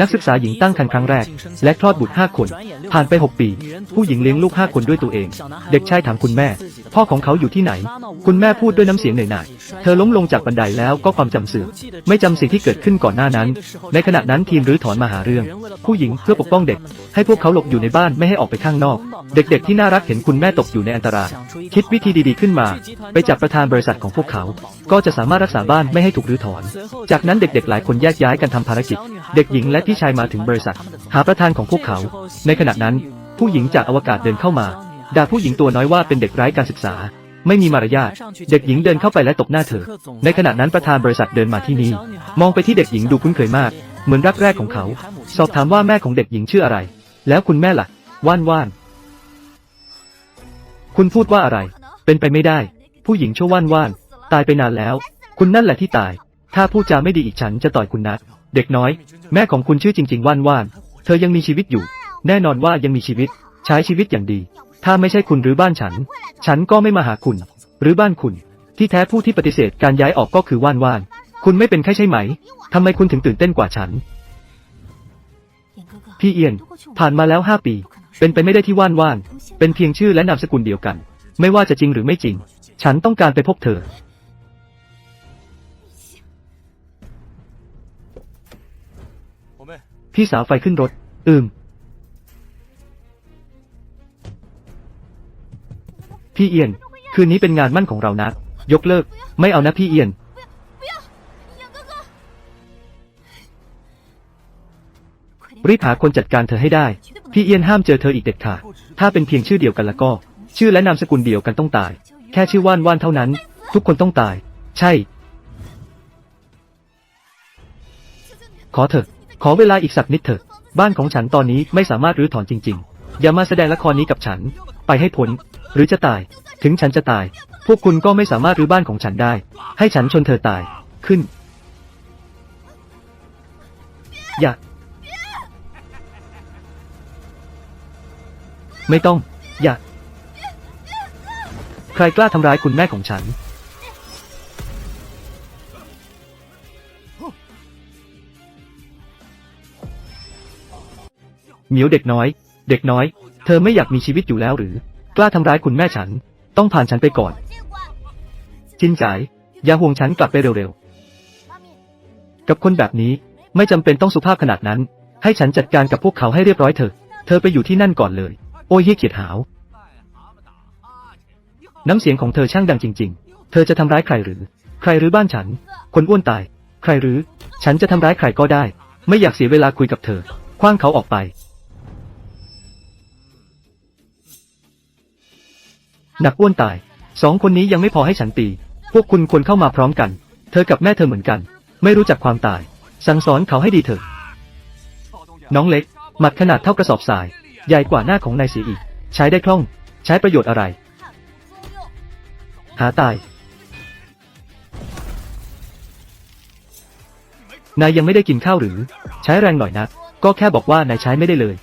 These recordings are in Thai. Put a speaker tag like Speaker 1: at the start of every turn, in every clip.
Speaker 1: นักศึกษาหญิงตั้งครรภ์ครั้งแรก และคลอดบุตรห้าคน ผ่านไป 6 ปี ผู้หญิงเลี้ยงลูกห้าคนด้วยตัวเอง เด็กชายถามคุณแม่ พ่อของเขาอยู่ที่ไหน คุณแม่พูดด้วยน้ำเสียงเหนื่อยหน่าย เธอล้มลงจากบันไดแล้วก็ความจำเสื่อม ไม่จำสิ่งที่เกิดขึ้นก่อนหน้านั้น ในขณะนั้นทีมรื้อถอนมาหาเรื่อง ผู้หญิงเพื่อปกป้องเด็ก ให้พวกเขาหลบอยู่ในบ้านไม่ให้ออกไปข้างนอก เด็กๆที่น่ารักเห็นคุณแม่ตกอยู่ในอันตราย คิดวิธีดีๆขึ้นมา ไปจับประธานบริษัทของพวกเขา ก็จะสามารถรักษาบ้านไม่ให้ถูกรื้อถอน จากนั้นเด็กๆ หลายคนแยกย้ายกันทำภารกิจ เด็กหญิงและพี่ชายมาถึงบริษัท หาประธานของพวกเขา ในขณะนั้น ผู้หญิงจากอวกาศเดินเข้ามา ด่าผู้หญิงตัวน้อยว่าเป็นเด็กไร้การศึกษา ไม่มีมารยาทเด็กหญิงเดินเข้าไปและตบหน้าเธอ ในขณะนั้นประธานบริษัทเดินมาที่นี่ มองไปที่เด็กหญิงดูคุ้นเคยมาก เหมือนรักแรกของเขา สอบถามว่าแม่ของเด็กหญิงชื่ออะไร แล้วคุณแม่ล่ะ ว่านว่านคุณพูดว่าอะไร เป็นไปไม่ได้ ผู้หญิงชั่วว่านว่านตายไปนานแล้ว คุณนั่นแหละที่ตาย ถ้าพูดจาไม่ดีอีกฉันจะต่อยคุณนะเด็กน้อย แม่ของคุณชื่อจริง ๆ ว่านว่าน เธอยังมีชีวิตอยู่ แน่นอนว่ายังมีชีวิต ใช้ชีวิตอย่างดี ถ้าไม่ใช่คุณหรือบ้านฉัน ฉันก็ไม่มาหาคุณ หรือบ้านคุณ ที่แท้ผู้ที่ปฏิเสธการย้ายออกก็คือว่านว่าน คุณไม่เป็นแค่ใช่ไหม ทำไมคุณถึงตื่นเต้นกว่าฉัน พี่เอียน ผ่านมาแล้วห้าปี เป็นไปไม่ได้ที่ว่านว่าน เป็นเพียงชื่อและนามสกุลเดียวกัน ไม่ว่าจะจริงหรือไม่จริง ฉันต้องการไปพบเธอ
Speaker 2: 我妹，
Speaker 1: พี่สาวไฟขึ้นรถ อืม พี่เอียน คืนนี้เป็นงานมั่นของเรานะ ยกเลิก ไม่เอานะพี่เอียน รีบหาคนจัดการเธอให้ได้ พี่เอียนห้ามเจอเธออีกเด็ดขาด ถ้าเป็นเพียงชื่อเดียวกันแล้วก็ ชื่อและนามสกุลเดียวกันต้องตาย แค่ชื่อว่านว่านเท่านั้น ทุกคนต้องตาย ใช่ ขอเถอะ ขอเวลาอีกสักนิดเถอะ บ้านของฉันตอนนี้ไม่สามารถรื้อถอนจริง ๆ อย่ามาแสดงละครนี้กับฉัน ไปให้พ้น หรือจะตาย ถึงฉันจะตาย พวกคุณก็ไม่สามารถรื้อบ้านของฉันได้ ให้ฉันชนเธอตาย ขึ้น อย่า ไม่ต้อง อย่า ใครกล้าทำร้ายคุณแม่ของฉัน เหมียวเด็กน้อย เด็กน้อย เธอไม่อยากมีชีวิตอยู่แล้วหรือ กล้าทำร้ายคุณแม่ฉัน ต้องผ่านฉันไปก่อนจินจ่าย อย่าห่วงฉันกลับไปเร็วๆ กับคนแบบนี้ไม่จำเป็นต้องสุภาพขนาดนั้น ให้ฉันจัดการกับพวกเขาให้เรียบร้อยเถอะ เธอไปอยู่ที่นั่นก่อนเลย โอ้ยเฮียเกียจหาว น้ำเสียงของเธอช่างดังจริง ๆ เธอจะทำร้ายใครหรือ ใครหรือบ้านฉัน คนอ้วนตาย ใครหรือ ฉันจะทำร้ายใครก็ได้ ไม่อยากเสียเวลาคุยกับเธอ คว้างเขาออกไป หนักอ้วนตายสองคนนี้ยังไม่พอให้ฉันตี พวกคุณควรเข้ามาพร้อมกัน เธอกับแม่เธอเหมือนกัน ไม่รู้จักความตาย สั่งสอนเขาให้ดีเถอะ น้องเล็ก หมัดขนาดเท่ากระสอบทราย ใหญ่กว่าหน้าของนายเสียอีก ใช้ได้คล่อง ใช้ประโยชน์อะไร หาตาย นายยังไม่ได้กินข้าวหรือ ใช้แรงหน่อยนะ ก็แค่บอกว่านายใช้ไม่ได้เลย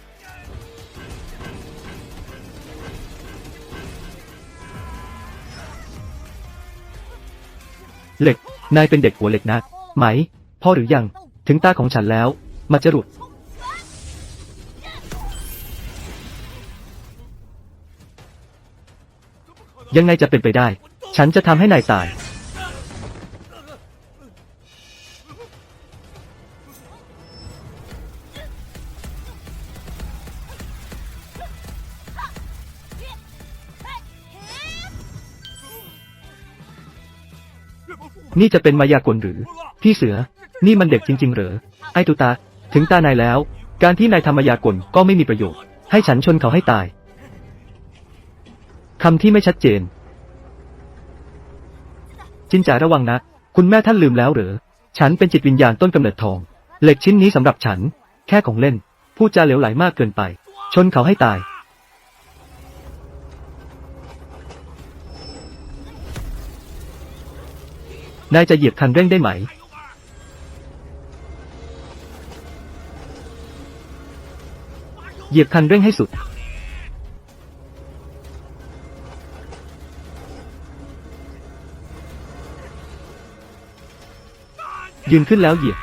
Speaker 1: เหล็ก นายเป็นเด็กหัวเหล็กนะ ไหม พ่อหรือยัง ถึงตาของฉันแล้ว มาจรุดยังไงจะเป็นไปได้ ฉันจะทำให้นายตาย นี่จะเป็นมายากลหรือ พี่เสือ นี่มันเด็กจริง ๆ เหรอ ไอ้ตุตา ถึงตานายแล้ว การที่นายทำมายากลก็ไม่มีประโยชน์ ให้ฉันชนเขาให้ตาย คำที่ไม่ชัดเจน จินจ่าระวังนะ คุณแม่ท่านลืมแล้วเหรอ ฉันเป็นจิตวิญญาณต้นกำเนิดทอง เหล็กชิ้นนี้สำหรับฉัน แค่ของเล่น พูดจาเหลวไหลมากเกินไป ชนเขาให้ตาย นายจะเหยียบคันเร่งได้ไหม เหยียบคันเร่งให้สุด ยืนขึ้นแล้วเหยียบ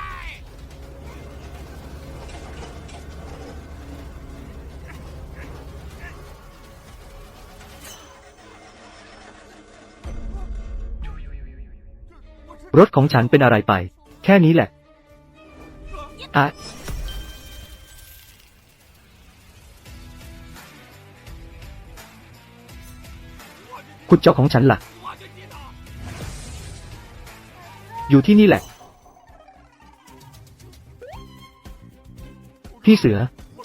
Speaker 1: รถของฉันเป็นอะไรไป แค่นี้แหละ อะขุดเจ้าของฉันล่ะ อยู่ที่นี่แหละ พี่เสือ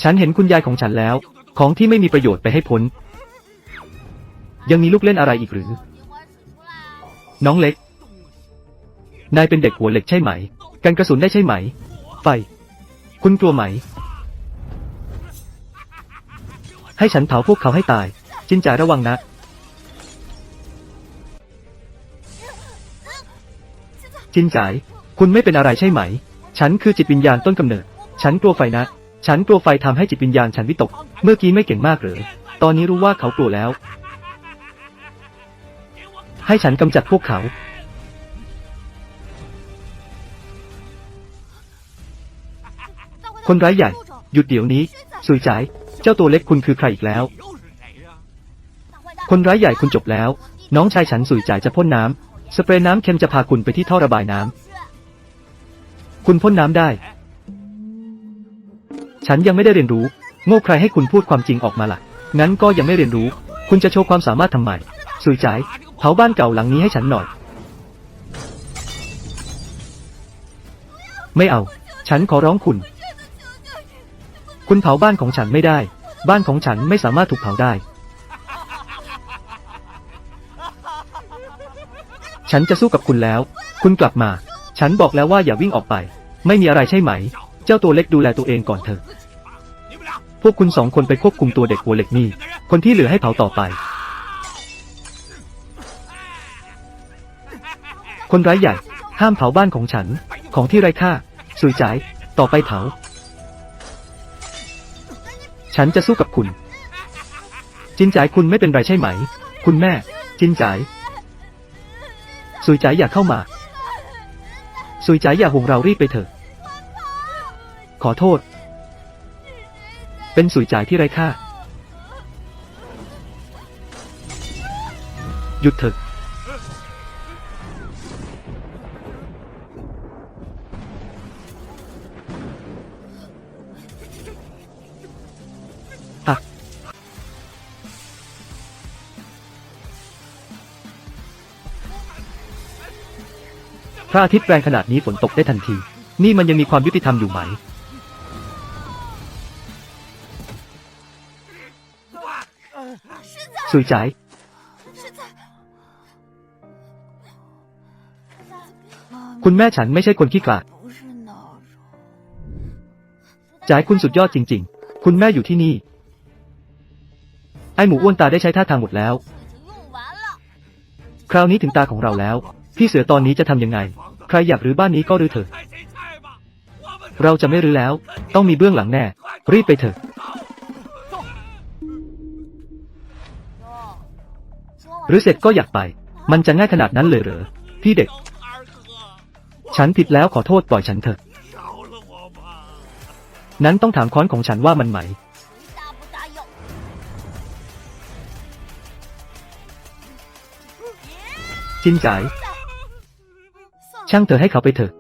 Speaker 1: ฉันเห็นคุณยายของฉันแล้ว ของที่ไม่มีประโยชน์ไปให้พ้น ยังมีลูกเล่นอะไรอีกหรือ น้องเล็ก นายเป็นเด็กหัวเหล็กใช่ไหม กันกระสุนได้ใช่ไหมไฟคุณกลัวไหม ให้ฉันเผาพวกเขาให้ตาย จินจ่าระวังนะ จินจ่าย คุณไม่เป็นอะไรใช่ไหม ฉันคือจิตวิญญาณต้นกำเนิด ฉันกลัวไฟนะ ฉันกลัวไฟทำให้จิตวิญญาณฉันวิตก เมื่อกี้ไม่เก่งมากหรือ ตอนนี้รู้ว่าเขากลัวแล้ว ให้ฉันกำจัดพวกเขา คนร้ายใหญ่ หยุดเดี๋ยวนี้สุยจ่าย เจ้าตัวเล็กคุณคือใครอีกแล้ว คนร้ายใหญ่คุณจบแล้ว น้องชายฉันสุยจ่ายจะพ่นน้ำสเปรย์น้ำเค็มจะพาคุณไปที่ท่อระบายน้ำคุณพ่นน้ำได้ ฉันยังไม่ได้เรียนรู้ โง่ใครให้คุณพูดความจริงออกมาล่ะ งั้นก็ยังไม่เรียนรู้ คุณจะโชว์ความสามารถทำไมสุยจ่ายเผาบ้านเก่าหลังนี้ให้ฉันหน่อย ไม่เอา ฉันขอร้องคุณ คุณเผาบ้านของฉันไม่ได้ บ้านของฉันไม่สามารถถูกเผาได้ ฉันจะสู้กับคุณแล้ว คุณกลับมา ฉันบอกแล้วว่าอย่าวิ่งออกไป ไม่มีอะไรใช่ไหม เจ้าตัวเล็กดูแลตัวเองก่อนเถอะ พวกคุณสองคนไปควบคุมตัวเด็กหัวเหล็กนี่ คนที่เหลือให้เผาต่อไป คนร้ายใหญ่ ห้ามเผาบ้านของฉัน ของที่ไร้ค่า สุยจ่าย ต่อไปเผา ฉันจะสู้กับคุณ จินจ่ายคุณไม่เป็นไรใช่ไหม คุณแม่ จินจ่ายสุยจ่ายอย่าเข้ามา สุยจ่ายอย่าห่วงเรารีบไปเถอะ ขอโทษ เป็นสุยจ่ายที่ไร้ค่า หยุดเถอะอะ พระอาทิตย์แรงขนาดนี้ฝนตกได้ทันที นี่มันยังมีความยุติธรรมอยู่ไหม สุยใจ คุณแม่ฉันไม่ใช่คนขี้กลาดจ่ายคุณสุดยอดจริง ๆ คุณแม่อยู่ที่นี่ ไอหมูอ้วนตาได้ใช้ท่าทางหมดแล้ว คราวนี้ถึงตาของเราแล้ว พี่เสือตอนนี้จะทำยังไง ใครอยากรื้อบ้านนี้ก็รื้อเถอะ เราจะไม่รื้อแล้ว ต้องมีเบื้องหลังแน่ รีบไปเถอะ หรือเสร็จก็อยากไป มันจะง่ายขนาดนั้นเลยเหรอ พี่เด็ก ฉันผิดแล้วขอโทษปล่อยฉันเถอะ นั้นต้องถามค้อนของฉันว่ามันไหม จินจย ช่างเธอให้เขาไปเถอะ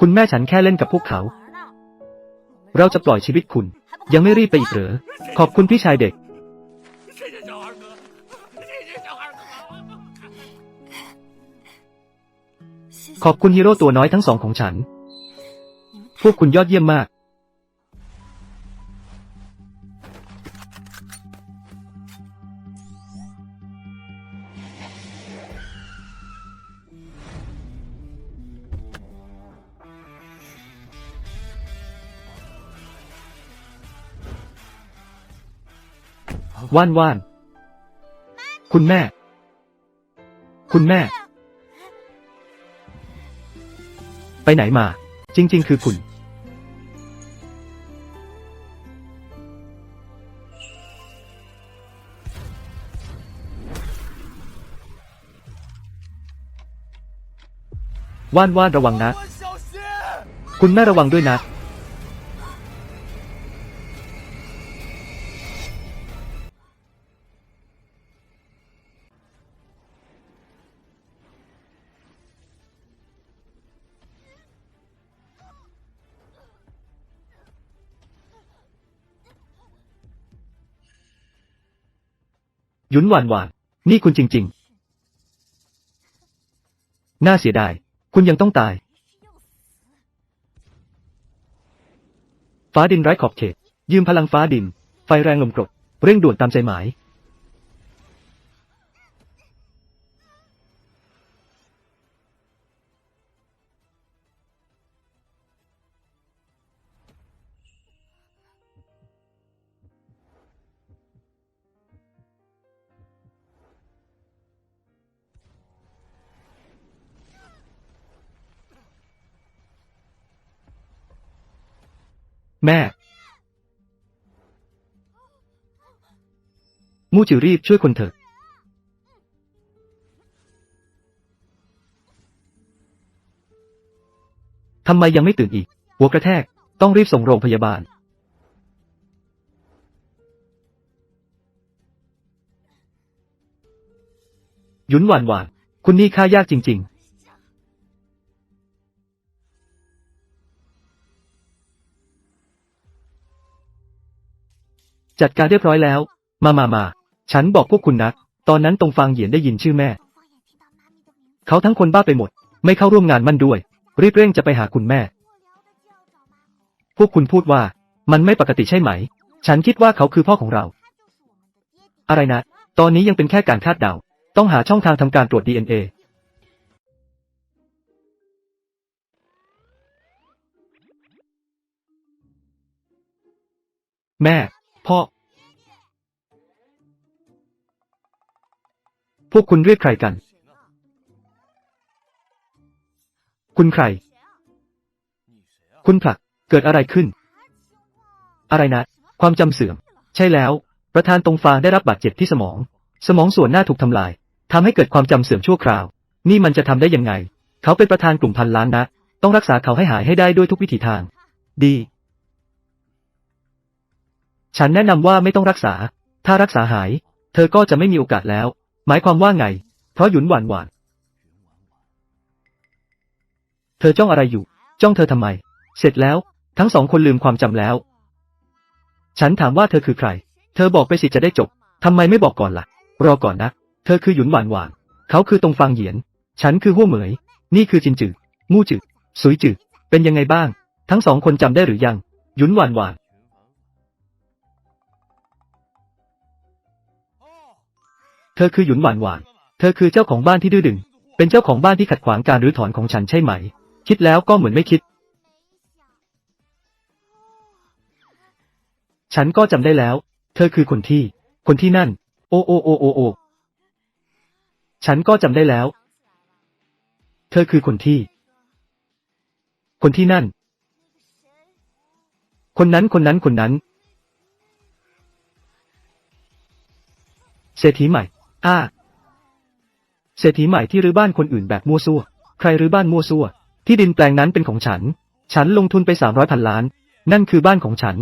Speaker 1: คุณแม่ฉันแค่เล่นกับพวกเขา เราจะปล่อยชีวิตคุณ ยังไม่รีบไปอีกเหรอ ขอบคุณพี่ชายเด็ก ขอบคุณฮีโร่ตัวน้อยทั้งสองของฉัน พวกคุณยอดเยี่ยมมาก ว่านว่าน คุณแม่ คุณแม่ ไปไหนมา จริง ๆ คือคุณ ว่านว่านระวังนะ คุณแม่ระวังด้วยนะ ยุนหวานหวาน นี่คุณจริง ๆ น่าเสียดาย คุณยังต้องตาย ฟ้าดินไร้ขอบเขต ยืมพลังฟ้าดิน ไฟแรงลมกรด เร่งด่วนตามใจหมาย แม่ มู่จิรีบช่วยคนเถอะ ทำไมยังไม่ตื่นอีก หัวกระแทก ต้องรีบส่งโรงพยาบาลหยุนหวานหวาน คุณนี่ค่ายากจริง ๆ จัดการเรียบร้อยแล้ว มามามาฉันบอกพวกคุณนะตอนนั้นตรงฟางเหยียนได้ยินชื่อแม่ เขาทั้งคนบ้าไปหมด ไม่เข้าร่วมงานมั่นด้วย รีบเร่งจะไปหาคุณแม่ พวกคุณพูดว่า มันไม่ปกติใช่ไหม ฉันคิดว่าเขาคือพ่อของเรา อะไรนะ ตอนนี้ยังเป็นแค่การคาดเดา ต้องหาช่องทางทำการตรวจ DNA แม่ พ่อ พวกคุณเรียกใครกัน คุณใคร คุณผลัก เกิดอะไรขึ้น อะไรนะ ความจำเสื่อม ใช่แล้ว ประธานตรงฟางได้รับบาดเจ็บที่สมอง สมองส่วนหน้าถูกทำลายทำให้เกิดความจำเสื่อมชั่วคราว นี่มันจะทำได้ยังไง เขาเป็นประธานกลุ่มพันล้านนะ ต้องรักษาเขาให้หายให้ได้ด้วยทุกวิถีทาง ดี ฉันแนะนำว่าไม่ต้องรักษา ถ้ารักษาหาย เธอก็จะไม่มีโอกาสแล้ว หมายความว่าไง เพราะหยุนหวานหวาน เธอจ้องอะไรอยู่ จ้องเธอทำไม เสร็จแล้ว ทั้งสองคนลืมความจำแล้ว ฉันถามว่าเธอคือใคร เธอบอกไปสิจะได้จบ ทำไมไม่บอกก่อนล่ะ รอก่อนนะ เธอคือหยุนหวานหวาน เขาคือตรงฟางเหยียน ฉันคือหัวเหมย นี่คือจินจือมู่จือสุยจือเป็นยังไงบ้าง ทั้งสองคนจำได้หรือยัง หยุนหวานหวาน เธอคือหยุนหวานหวาน เธอคือเจ้าของบ้านที่ดื้อดึง เป็นเจ้าของบ้านที่ขัดขวางการรื้อถอนของฉันใช่ไหม คิดแล้วก็เหมือนไม่คิด ฉันก็จำได้แล้ว เธอคือคนที่ คนที่นั่น โอโอโอโอโอ ฉันก็จำได้แล้ว เธอคือคนที่ คนที่นั่น คนนั้นคนนั้นคนนั้นเศรษฐีใหม่ อ้าเศรษฐีใหม่ที่รื้อบ้านคนอื่นแบบมั่วซั่ว ใครรื้อบ้านมั่วซั่ว ที่ดินแปลงนั้นเป็นของฉัน ฉันลงทุนไปสามร้อยพันล้าน นั่นคือบ้านของฉัน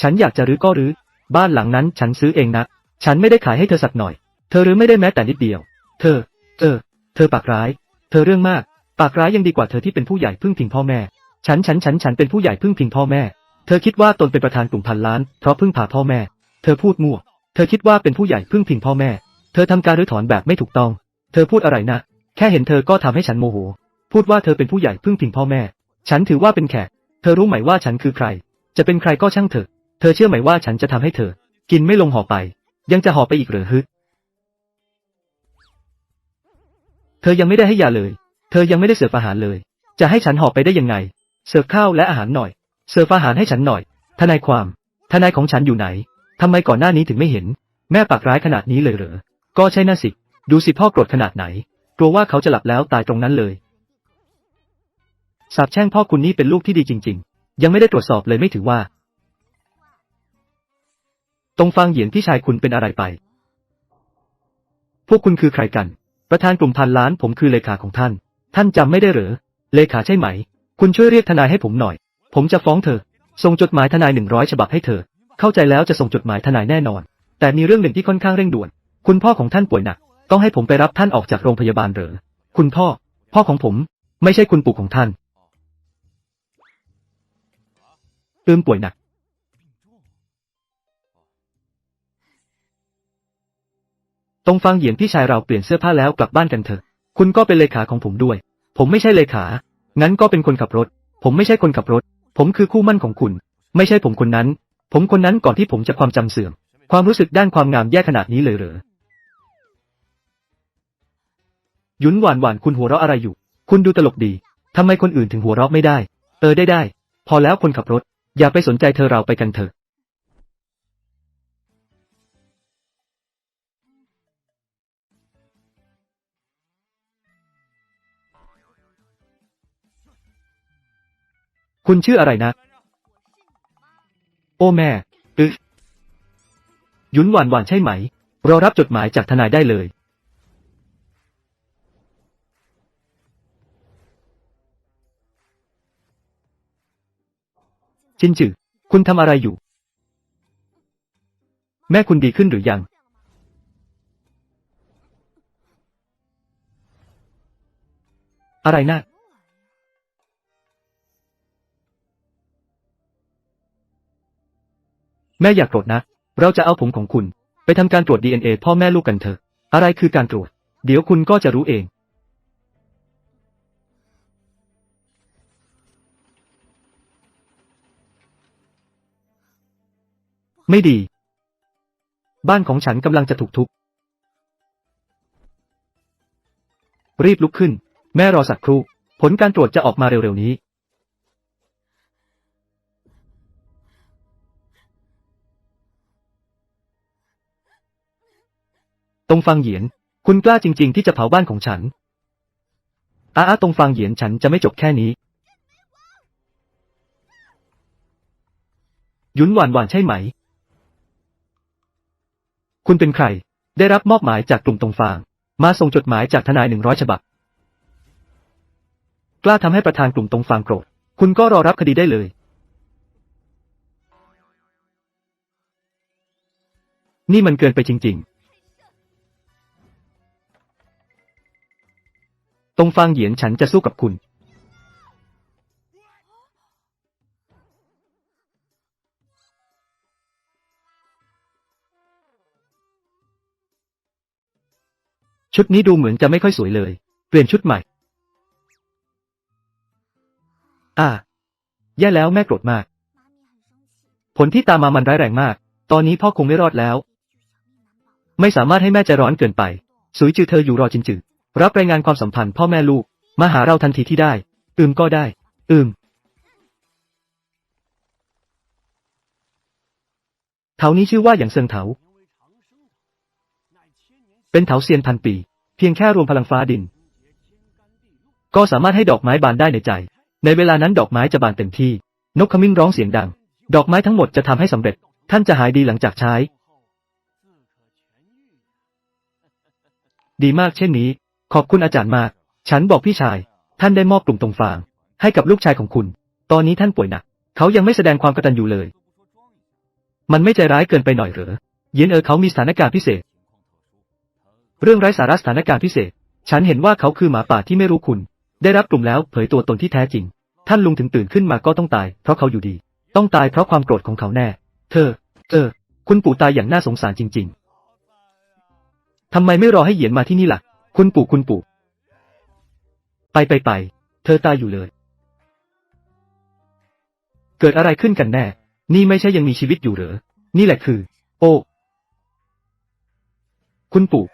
Speaker 1: ฉันอยากจะรื้อก็รื้อ บ้านหลังนั้นฉันซื้อเองนะ ฉันไม่ได้ขายให้เธอสักหน่อย เธอรื้อไม่ได้แม้แต่นิดเดียว เธอเออเธอปากร้าย เธอเรื่องมาก ปากร้ายยังดีกว่าเธอที่เป็นผู้ใหญ่พึ่งพิงพ่อแม่ ฉัน ฉัน ฉัน ฉันเป็นผู้ใหญ่พึ่งพิงพ่อแม่ เธอคิดว่าตนเป็นประธานกลุ่มพันล้าน เพราะพึ่งพาพ่อแม่ เธอพูดมั่ว เธอคิดว่าเป็นผู้ใหญ่พึ่งพิงพ่อแม่ เธอทำการรื้อถอนแบบไม่ถูกต้อง เธอพูดอะไรนะ แค่เห็นเธอก็ทำให้ฉันโมโห พูดว่าเธอเป็นผู้ใหญ่พึ่งพิงพ่อแม่ ฉันถือว่าเป็นแขก เธอรู้ไหมว่าฉันคือใคร จะเป็นใครก็ช่างเถอะ เธอเชื่อไหมว่าฉันจะทำให้เธอ กินไม่ลงห่อไป ยังจะห่อไปอีกเหรอฮึเธอยังไม่ได้ให้ยาเลย เธอยังไม่ได้เสิร์ฟอาหารเลย จะให้ฉันห่อไปได้ยังไง เสิร์ฟข้าวและอาหารหน่อย เสิร์ฟอาหารให้ฉันหน่อย ทนายความ ทนายของฉันอยู่ไหน ทำไมก่อนหน้านี้ถึงไม่เห็น แม่ปากร้ายขนาดนี้เลยเหรอ ก็ใช่น่าสิ ดูสิพ่อโกรธขนาดไหน กลัวว่าเขาจะหลับแล้วตายตรงนั้นเลย สาบแช่งพ่อคุณนี่เป็นลูกที่ดีจริง ๆ ยังไม่ได้ตรวจสอบเลยไม่ถือว่า ตรงฟังเหยียนพี่ชายคุณเป็นอะไรไป พวกคุณคือใครกัน ประธานกลุ่มพันล้านผมคือเลขาของท่าน ท่านจำไม่ได้หรือ เลขาใช่ไหม คุณช่วยเรียกทนายให้ผมหน่อย ผมจะฟ้องเธอ ส่งจดหมายทนายหนึ่งร้อยฉบับให้เธอ เข้าใจแล้วจะส่งจดหมายทนายแน่นอน แต่มีเรื่องหนึ่งที่ค่อนข้างเร่งด่วน คุณพ่อของท่านป่วยหนัก ต้องให้ผมไปรับท่านออกจากโรงพยาบาลเหรอ คุณพ่อ พ่อของผม ไม่ใช่คุณปู่ของท่านเติมป่วยหนัก ตรงฟังเหยียนพี่ชายเราเปลี่ยนเสื้อผ้าแล้วกลับบ้านกันเถอะ คุณก็เป็นเลขาของผมด้วย ผมไม่ใช่เลขา งั้นก็เป็นคนขับรถ ผมไม่ใช่คนขับรถ ผมคือคู่มั่นของคุณ ไม่ใช่ผมคนนั้น ผมคนนั้นก่อนที่ผมจะความจำเสื่อม ความรู้สึกด้านความงามแย่ขนาดนี้เลยเหรอ ยุนหวานหวานคุณหัวเราะอะไรอยู่ คุณดูตลกดี ทำไมคนอื่นถึงหัวเราะไม่ได้ เออได้ได้ พอแล้วคนขับรถ อย่าไปสนใจเธอเราไปกันเถอะ คุณชื่ออะไรนะ โอ้แม่ อึหยุนหวานหวานใช่ไหม รอรับจดหมายจากทนายได้เลย ชินจือ คุณทำอะไรอยู่ แม่คุณดีขึ้นหรือยัง อะไรนะแม่อยากโกรธนะ เราจะเอาผมของคุณ ไปทำการตรวจ DNA พ่อแม่ลูกกันเถอะ อะไรคือการตรวจ เดี๋ยวคุณก็จะรู้เอง ไม่ดี บ้านของฉันกำลังจะถูกทุบ รีบลุกขึ้น แม่รอสักครู่ ผลการตรวจจะออกมาเร็วๆนี้ ตรงฟังเหยียน คุณกล้าจริง ๆ ที่จะเผาบ้านของฉันอ้าตรงฟังเหยียนฉันจะไม่จบแค่นี้ยุนหวานหวานใช่ไหม คุณเป็นใคร ได้รับมอบหมายจากกลุ่มตรงฟาง มาส่งจดหมายจากทนายหนึ่งร้อยฉบับ กล้าทำให้ประธานกลุ่มตรงฟางโกรธ คุณก็รอรับคดีได้เลย นี่มันเกินไปจริง ๆ ตรงฟางเหยียนฉันจะสู้กับคุณ ชุดนี้ดูเหมือนจะไม่ค่อยสวยเลย เปลี่ยนชุดใหม่ อ่า แย่แล้วแม่โกรธมาก ผลที่ตามมามันร้ายแรงมาก ตอนนี้พ่อคงไม่รอดแล้ว ไม่สามารถให้แม่ใจร้อนเกินไป สุยจือเธออยู่รอจินจือรับรายงานความสัมพันธ์พ่อแม่ลูก มาหาเราทันทีที่ได้ อืมก็ได้ อืมเถานี้ชื่อว่าอย่างเซิงเถา เป็นเถาเซียนพันปี เพียงแค่รวมพลังฟ้าดิน ก็สามารถให้ดอกไม้บานได้ในใจ ในเวลานั้นดอกไม้จะบานเต็มที่ นกขมิ้นร้องเสียงดัง ดอกไม้ทั้งหมดจะทำให้สำเร็จ ท่านจะหายดีหลังจากใช้ ดีมากเช่นนี้ ขอบคุณอาจารย์มาก ฉันบอกพี่ชาย ท่านได้มอบกลุ่มตรงฟาง ให้กับลูกชายของคุณ ตอนนี้ท่านป่วยหนัก เขายังไม่แสดงความกตัญญูเลย มันไม่ใจร้ายเกินไปหน่อยเหรอเย็นเออเขามีสถานการณ์พิเศษ เรื่องไร้สาระสถานการณ์พิเศษ ฉันเห็นว่าเขาคือหมาป่าที่ไม่รู้คุณ ได้รับกลุ่มแล้วเผยตัวตนที่แท้จริง ท่านลุงถึงตื่นขึ้นมาก็ต้องตาย เพราะเขาอยู่ดี ต้องตายเพราะความโกรธของเขาแน่ เธอ เออ คุณปู่ตายอย่างน่าสงสารจริง ๆ ทำไมไม่รอให้เหยียนมาที่นี่ล่ะ คุณปู่คุณปู่ ไปไปไป เธอตายอยู่เลย เกิดอะไรขึ้นกันแน่ นี่ไม่ใช่ยังมีชีวิตอยู่เหรอ นี่แหละคือ โอ้ คุณปู่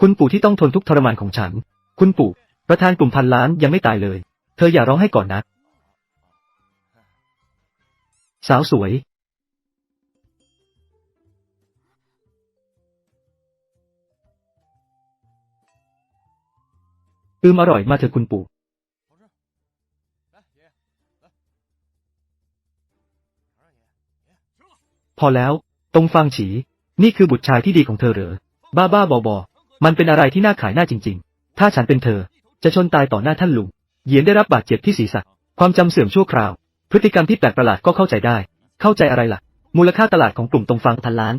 Speaker 1: คุณปู่ที่ต้องทนทุกทรมานของฉัน คุณปู่ ประธานกลุ่มพันล้านยังไม่ตายเลย เธออย่าร้องให้ก่อนนะ สาวสวย อืมอร่อยมาเถอะคุณปู่พอแล้ว ตรงฟังฉี นี่คือบุตรชายที่ดีของเธอเหรอ บ้าบ้าบอบอ มันเป็นอะไรที่น่าขายหน้าจริง ๆ ถ้าฉันเป็นเธอ จะชนตายต่อหน้าท่านลุง เหยียนได้รับบาดเจ็บที่ศีรษะ ความจำเสื่อมชั่วคราว พฤติกรรมที่แปลกประหลาดก็เข้าใจได้ เข้าใจอะไรล่ะ มูลค่าตลาดของกลุ่มตรงฟังพันล้าน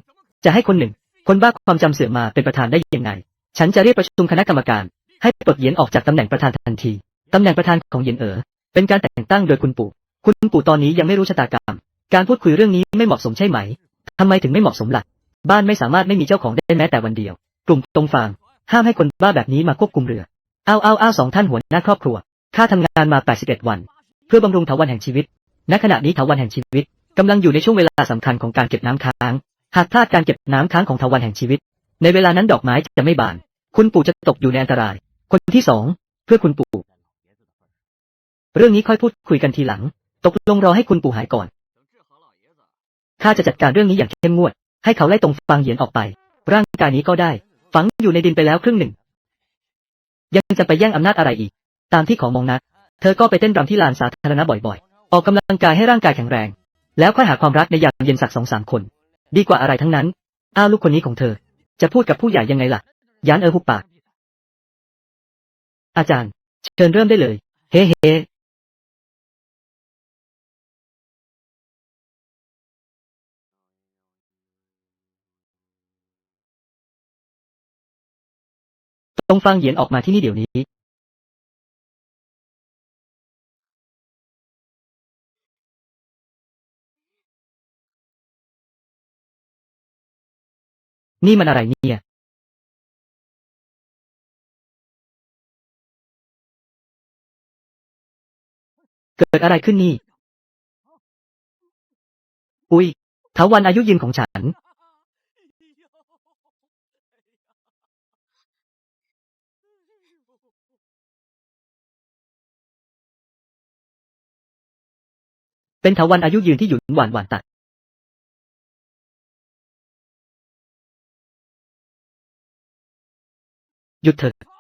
Speaker 3: จะให้คนหนึ่ง คนบ้าความจำเสื่อมมาเป็นประธานได้ยังไง ฉันจะเรียกประชุมคณะกรรมการ ให้ปลดเหยียนออกจากตำแหน่งประธานทันทีตำแหน่งประธานของเหยียนเอ๋อ เป็นการแต่งตั้งโดยคุณปู่ คุณปู่ตอนนี้ยังไม่รู้ชะตากรรม การพูดคุยเรื่องนี้ไม่เหมาะสมใช่ไหมทำไมถึงไม่เหมาะสมล่ะ
Speaker 1: บ้านไม่สามารถไม่มีเจ้าของได้แม้แต่วันเดียว กลุ่มตรงฟาง ห้ามให้คนบ้าแบบนี้มาควบคุมเรืออ้าวอ้าวอ้าวสองท่านหัวหน้าครอบครัว ข้าทำงานมา 81 วัน เพื่อบำรุงเถาวันแห่งชีวิต ณ ขณะนี้เถาวันแห่งชีวิตกำลังอยู่ในช่วงเวลาสำคัญของการเก็บน้ำค้าง หากพลาดการเก็บน้ำค้างของเถาวันแห่งชีวิต ในเวลานั้นดอกไม้จะไม่บาน คุณปู่จะตกอยู่ในอันตราย คนที่สองเพื่อคุณปู่ เรื่องนี้ค่อยพูดคุยกันทีหลัง ตกลงรอให้คุณปู่หายก่อน ข้าจะจัดการเรื่องนี้อย่างเข้มงวด ให้เขาไล่ตรงฟางเหยียนออกไป ร่างกายนี้ก็ได้ ฝังอยู่ในดินไปแล้วครึ่งหนึ่ง ยังจะไปแย่งอำนาจอะไรอีก ตามที่ของมองนัก เธอก็ไปเต้นรำที่ลานสาธารณะบ่อยๆ ออกกำลังกายให้ร่างกายแข็งแรง แล้วค่อยหาความรักในยามเย็นสักสองสามคน ดีกว่าอะไรทั้งนั้น อ้าวลูกคนนี้ของเธอ จะพูดกับผู้ใหญ่ยังไงล่ะยานเออหุบปาก อาจารย์ เชิญเริ่มได้เลย เฮ้เฮ้ ตรงฟังเหยียนออกมาที่นี่เดี๋ยวนี้ นี่มันอะไรเนี่ย เกิดอะไรขึ้นนี่ อุ๊ยเถาวันอายุยืนของฉัน เป็นเถาวันอายุยืนที่หยุนหวานหวานตัดหยุดเถอะ